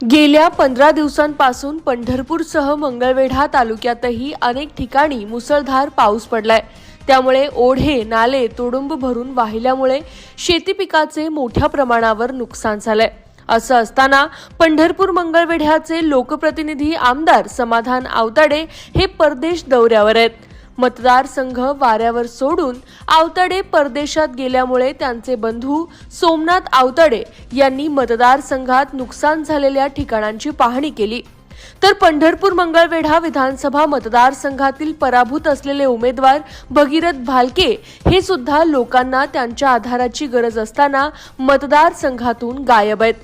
गेल्या पंधरा दिवसांपासून पंढरपूरसह मंगळवेढा तालुक्यातही अनेक ठिकाणी मुसळधार पाऊस पडलाय. त्यामुळे ओढे नाले तुडुंब भरून वाहिल्यामुळे शेती पिकाचे मोठ्या प्रमाणावर नुकसान झालंय. असं असताना पंढरपूर मंगळवेढ्याचे लोकप्रतिनिधी आमदार समाधान आवताडे हे परदेश दौऱ्यावर आहेत. मतदारसंघ वाऱ्यावर सोडून आवताडे परदेशात गेल्यामुळे त्यांचे बंधू सोमनाथ आवताडे यांनी मतदारसंघात नुकसान झालेल्या ठिकाणांची पाहणी केली. तर पंढरपूर मंगळवेढा विधानसभा मतदारसंघातील पराभूत असलेले उमेदवार भगीरथ भालके हे सुद्धा लोकांना त्यांच्या आधाराची गरज असताना मतदारसंघातून गायब आहेत.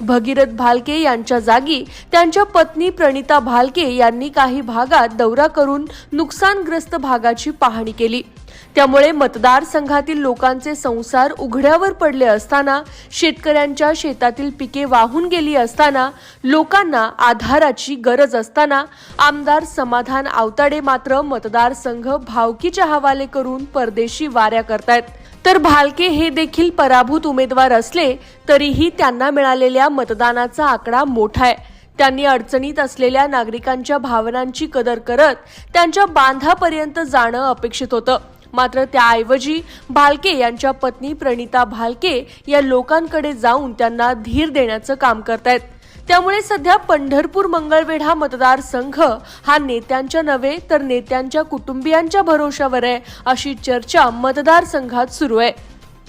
भगीरथ भालके यांच्या जागी त्यांच्या पत्नी प्रणिता भालके यांनी काही भागात दौरा करून नुकसानग्रस्त भागाची पाहणी केली. त्यामुळे मतदारसंघातील लोकांचे संसार उघड्यावर पडले असताना शेतकऱ्यांच्या शेतातील पिके वाहून गेली असताना लोकांना आधाराची गरज असताना आमदार समाधान आवताडे मात्र मतदारसंघ भावकीच्या हवाले करून परदेशी वाऱ्या करतायत. तर भालके हे देखील पराभूत उमेदवार असले तरीही त्यांना मिळालेल्या मतदानाचा आकडा मोठा आहे. त्यांनी अडचणीत असलेल्या नागरिकांच्या भावनांची कदर करत त्यांच्या बांधापर्यंत जाणं अपेक्षित होतं. मात्र त्याऐवजी भालके यांच्या पत्नी प्रणिता भालके या लोकांकडे जाऊन त्यांना धीर देण्याचं काम करतायत. त्यामुळे सध्या पंढरपूर मंगळवेढा मतदारसंघ हा नेत्यांच्या नव्हे तर नेत्यांच्या कुटुंबियांच्या भरोशावर आहे अशी चर्चा मतदारसंघात सुरू आहे.